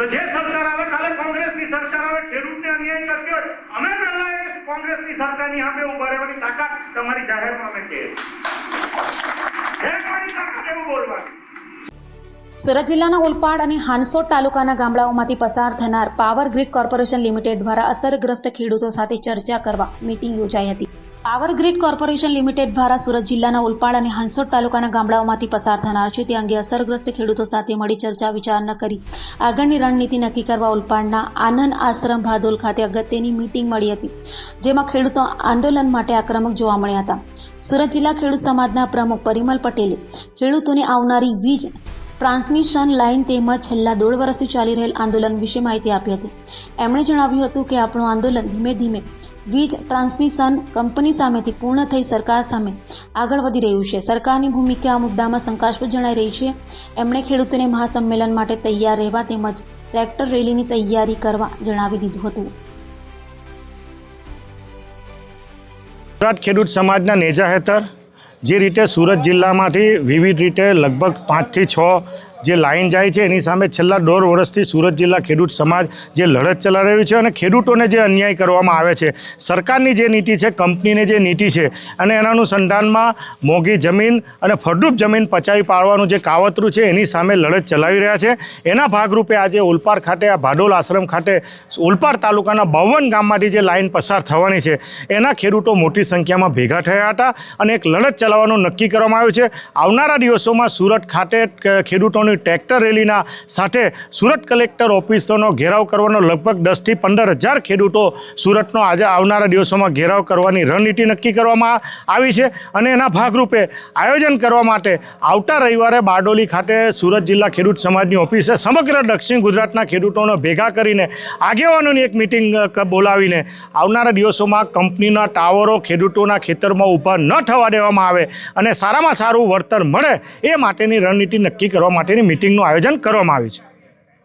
તો જે સરકાર આવે કાલે કોંગ્રેસની સરકાર આવે, ખેડૂતને અન્યાય કરતી હોય, અમે પહેલા કોંગ્રેસની સરકારની સામે ઊભા રહેવાની તાકાત તમારી જાહેરમાં અમે કહીએ એવું સુરત જિલ્લાના ઓલપાડ અને હાંસોડ તાલુકાના ગામડાઓમાંથી પસાર થનાર પાવર ગ્રીડ કોર્પોરેશન લિમિટેડ દ્વારા અસરગ્રસ્ત ખેડૂતો સાથે ચર્ચા કરવા મીટિંગ યોજાઈ હતી. પાવર ગ્રીડ કોર્પોરેશન લિમિટેડ દ્વારા સુરત જિલ્લાના ઉલપાડ અને હાંસોડ તાલુકાના ગામડાઓમાંથી પસાર થનાર છે. તે અંગે અસરગ્રસ્ત ખેડૂતો સાથે મળી ચર્ચા વિચારણા કરી. આગળની રણનીતિ નક્કી કરવા ઉલપાડના આનંદ આશ્રમ ભાદોલ ખાતે અગત્યની મીટિંગ મળી હતી, જેમાં ખેડૂતો આંદોલન માટે આક્રમક જોવા મળ્યા હતા. સુરત જિલ્લા ખેડૂત સમાજના પ્રમુખ પરિમલ પટેલે ખેડૂતોને આવનારી વીજ ટ્રાન્સમિશન લાઇન તેમજ છેલ્લા દોઢ વર્ષથી ચાલી રહેલ આંદોલન વિશે માહિતી આપી હતી. એમણે જણાવ્યું હતું કે આપણું આંદોલન ધીમે ધીમે વીજ ટ્રાન્સમિશન કંપની સામેથી પૂર્ણ થઈ સરકાર સામે આગળ વધી રહ્યું છે. સરકારની ભૂમિકા આ મુદ્દામાં શંકાસ્પદ જણાઈ રહી છે. એમણે ખેડૂતોને મહાસંમેલન માટે તૈયાર રહેવા તેમજ ટ્રેક્ટર રેલીની તૈયારી કરવા જણાવી દીધું હતું. ગુજરાત ખેડૂત સમાજના નેજા હેઠળ જે રીતે સુરત જિલ્લામાંથી વિવિધ રીતે લગભગ પાંચથી છ જે લાઈન જાય છે, એની સામે છેલ્લા દોઢ વર્ષથી સુરત જિલ્લા ખેડૂત સમાજ જે લડત ચલાવી રહ્યું છે અને ખેડૂતોને જે અન્યાય કરવામાં આવે છે. સરકારની જે નીતિ છે, કંપનીની જે નીતિ છે, અને એના અનુસંધાનમાં મોંઘી જમીન અને ફળદ્રુપ જમીન પચાવી પાડવાનું જે કાવતરું છે, એની સામે લડત ચલાવી રહ્યા છે. એના ભાગરૂપે આજે ઓલપાડ ખાતે, આ ભાડોલ આશ્રમ ખાતે ઓલપાડ તાલુકાના બાવન ગામમાંથી જે લાઈન પસાર થવાની છે, એના ખેડૂતો મોટી સંખ્યામાં ભેગા થયા હતા અને એક લડત ચલાવવાનું નક્કી કરવામાં આવ્યું છે. આવનારા દિવસોમાં સુરત ખાતે ક- ખેડૂતોની ટ્રેક્ટર રેલીના સાથે સુરત કલેક્ટર ઓફિસોનો ઘેરાવ કરવાનો લગભગ દસથી પંદર હજાર ખેડૂતો સુરતનો આજે આવનારા દિવસોમાં ઘેરાવ કરવાની રણનીતિ નક્કી કરવામાં આવી છે અને એના ભાગરૂપે આયોજન કરવા માટે આવતા રવિવારે બારડોલી ખાતે સુરત જિલ્લા ખેડૂત સમાજની ઓફિસે સમગ્ર દક્ષિણ ગુજરાતના ખેડૂતોને ભેગા કરીને આગેવાનોની એક મિટિંગ બોલાવીને આવનારા દિવસોમાં કંપનીના ટાવરો ખેડૂતોના ખેતરમાં ઊભા ન થવા દેવામાં આવે અને સારામાં સારું વળતર મળે એ માટેની રણનીતિ નક્કી કરવા માટેની મિટિંગનું આયોજન કરવામાં આવ્યું છે.